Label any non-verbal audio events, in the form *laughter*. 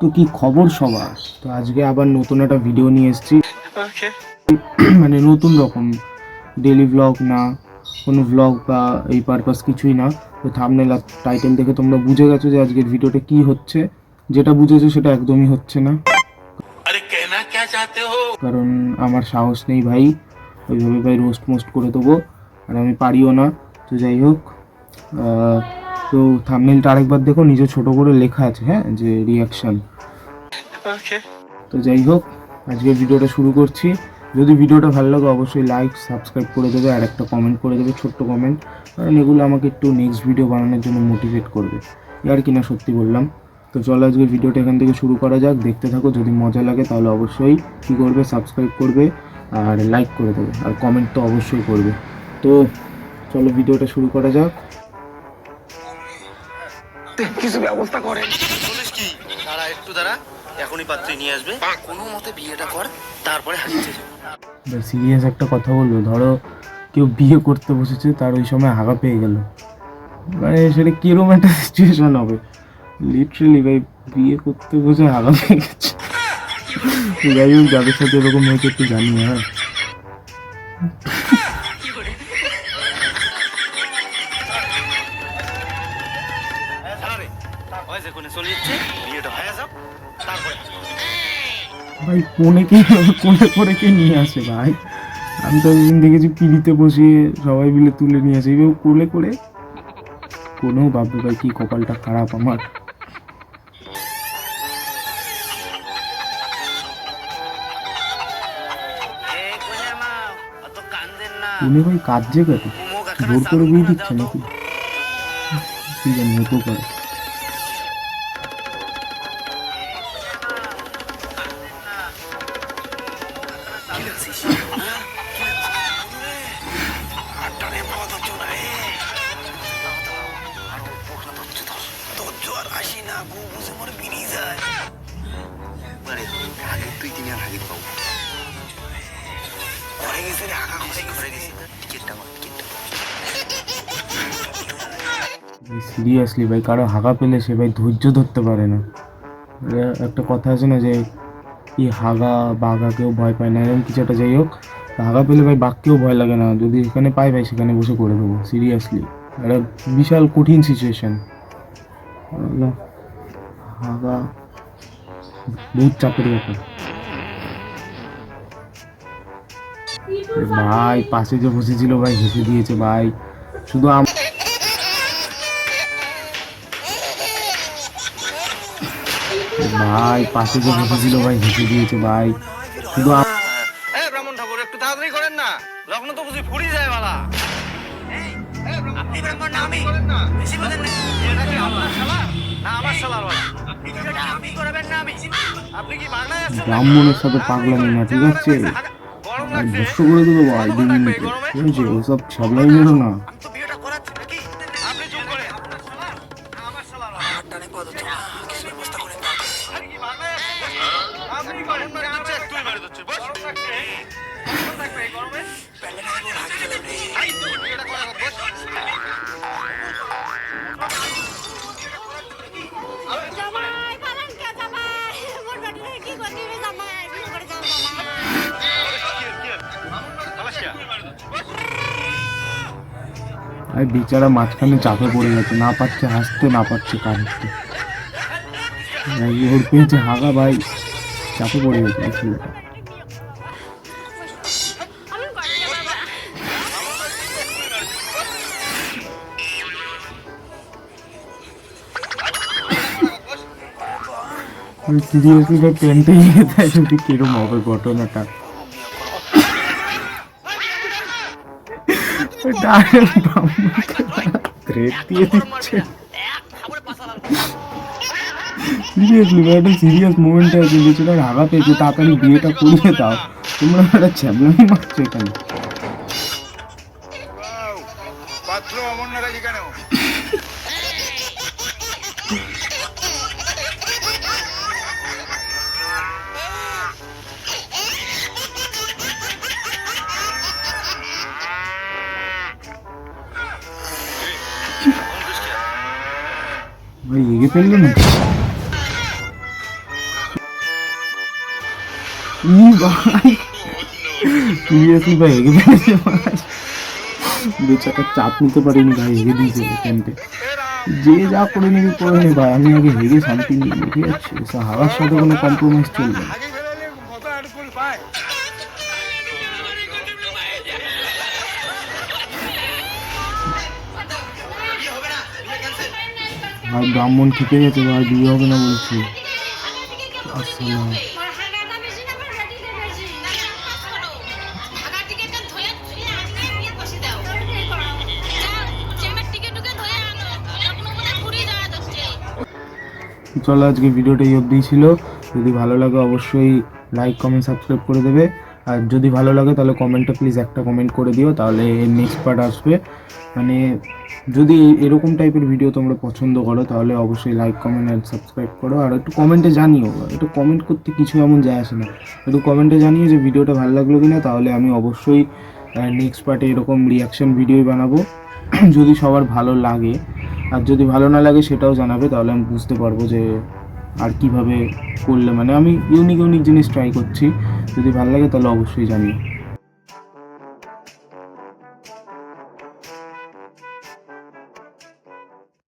তো কি খবর সবার? তো আজকে আবার নতুন একটা ভিডিও নিয়ে এসেছি। মানে নতুন রকম। ডেলি ব্লগ না কোনো ব্লগ বা এই পারপাস কিছুই না। তো থামনেল আর টাইটেল দেখে তোমরা বুঝে গেছো যে আজকের ভিডিওটা কি হচ্ছে। যেটা বুঝেছ সেটা একদমই হচ্ছে না। কারণ আমার সাহস নেই ভাই। ওইভাবে ভাই রোস্ট মোস্ট করে দেবো। আর আমি পারিও না। তো যাই হোক তো থামনেলটা আরেকবার দেখো নিজে ছোট করে লেখা আছে হ্যাঁ যে রিয়াকশন তো যাই হোক আজকে ভিডিওটা শুরু করছি। যদি ভিডিওটা ভালো লাগে অবশ্যই লাইক সাবস্ক্রাইব করে দেবে আর একটা কমেন্ট করে দেবে ছোট্ট কমেন্ট কারণ এগুলো আমাকে একটু নেক্সট ভিডিও বানানোর জন্য মোটিভেট করবে। আর কি না সত্যি বললাম। তো চলো আজকে ভিডিওটা এখান থেকে শুরু করা যাক। দেখতে থাকো যদি মজা লাগে তাহলে অবশ্যই কী করবে সাবস্ক্রাইব করবে আর লাইক করে দেবে আর কমেন্ট তো অবশ্যই করবে। তো চলো ভিডিওটা শুরু করা যাক। বলিস কি? দাঁড়া একটু দাঁড়া এখনই পাত্রী নিয়ে আসবে। কোনো মতে বিয়েটা কর তারপরে হারিয়েছে সিরিয়াস একটা কথা বলব ধরো কেউ বিয়ে করতে বসেছে তার ওই সময় হাগা পেয়ে গেল। মানে সেটা কীরকম একটা সিচুয়েশন হবে? লিটারেলি ভাই বিয়ে করতে বসে হাগা পেয়ে গেছে। যাই হোক যাদের সাথে এরকম হয়েছে একটু জানি হ্যাঁ। হয়েছে কোনে চলে যাচ্ছে। বিয়েটা হয়ে যাও তারপরে। ভাই কোনে কে কোনে করে কে নিয়ে আসে ভাই? আমি তো একদিন দেখেছি পিড়িতে বসিয়ে সবাই মিলে তুলে নিয়ে আসে। এবার কোলে করে? কোনো বাবু ভাই কি কপালটা খারাপ আমার? কোনে কোনে ভাই কাঁদছে কেন? মুখ এখানে জোর করে বিয়ে দিচ্ছে নাকি? কি জানি হতেও পারে। মানে আগে তুই তিনি আর আগে পাবো। ঘরে গেছে রে ঘরে ঘরে গেছে। টিকিটটা সিরিয়াসলি ভাই, কারও হাগা পেলে সে ভাই ধৈর্য ধরতে পারে না। একটা কথা আছে না যে কি হাগা বাঘা কেউ ভয় পায় না, এরকম কিছু একটা যাই হোক, হাগা পেলে ভাই বাঘকেও ভয় লাগে না। যদি এখানে পাই ভাই, সেখানে বসে করে দেবো সিরিয়াসলি একটা বিশাল কঠিন সিচুয়েশন বহুত চাপের ব্যাপার। ভাই, পাশে যে বসেছিল ভাই, হেসে দিয়েছে ভাই। শুধু আম ভাই, পাশে যে বসেছিল ভাই, হেসে দিয়েছে ভাই। শুধু ব্রাহ্মণ ঠাকুর, একটু তাড়াতাড়ি করেন না। লগ্ন তো বুঝি যায়, বালা। আপনি না আমি বেশি বলেন না। এটা কি আপনার শালা না আমার শালার বালা আপনি করবেন না আমি আপনি কি বাংলায় আছেন ব্রাহ্মণের সাথে পাগলামি না ঠিক আছে গরম আর লাগছে। বস্য করে দেবো ভাই দু মিনিটে ঠিক আছে ওসব ছাবলাই মেরো না। আপনি চুপ করে আমার শালার আর বেচারা মাঝখানে চাপে পড়ে গেছে। না পাচ্ছে হাসতে, না পাচ্ছে কাঁদতে। ওর পেয়েছে হাগা ভাই চাপে পড়ে গেছে ছেলেটা। সিরিয়াসলি ভাই পেনটা নিয়ে দেয় যদি কিরম হবে ঘটনাটা। সিরিয়াসলি একটা সিরিয়াস মুভমেন্ট আছে যে সেটা হাগা পেয়েছে তাড়াতাড়ি বিয়েটা করিয়ে দাও। তোমরা একটা ছ্যাবলামি মারছো এখানে। ভাই এগে ফেলল না? ভাই সিরিয়াসলি ভাই এগে ফেলেছে চাপ নিতে পারিনি ভাই হেগে দিয়েছে যে যা করে নিবি ভাই। আমি আগে হেগে শান্তি নিয়ে ঠিক আছে। হারার সাথে কোনো কম্প্রোমাইজ চলবে না। ভাই ব্রাহ্মণ খেপে গেছে ভাই বিয়ে হবে না বলছি। চলো আজকে ভিডিওটা এই অবধি ছিল। যদি ভালো লাগে অবশ্যই লাইক কমেন্ট সাবস্ক্রাইব করে দেবে। আর যদি ভালো লাগে তাহলে কমেন্টে প্লিজ একটা কমেন্ট করে দিও, তাহলে নেক্সট পার্ট আসবে। মানে যদি এরকম টাইপের ভিডিও তোমরা পছন্দ করো, তাহলে অবশ্যই লাইক কমেন্ট অ্যান্ড সাবস্ক্রাইব করো। আর একটু কমেন্টে জানিও, একটু কমেন্ট করতে কিছু এমন যায় আসে না। একটু কমেন্টে জানিও যে ভিডিওটা ভালো লাগল কিনা, তাহলে আমি অবশ্যই নেক্সট পার্টে এরকম রিয়াকশন ভিডিওই বানাবো। *clears throat* যদি সবার ভালো লাগে। আর যদি ভালো না লাগে সেটাও জানাবে, তাহলে আমি বুঝতে পারব যে আর কীভাবে করলে? মানে আমি ইউনিক ইউনিক জিনিস ট্রাই করছি। যদি ভালো লাগে তাহলে অবশ্যই জানিও।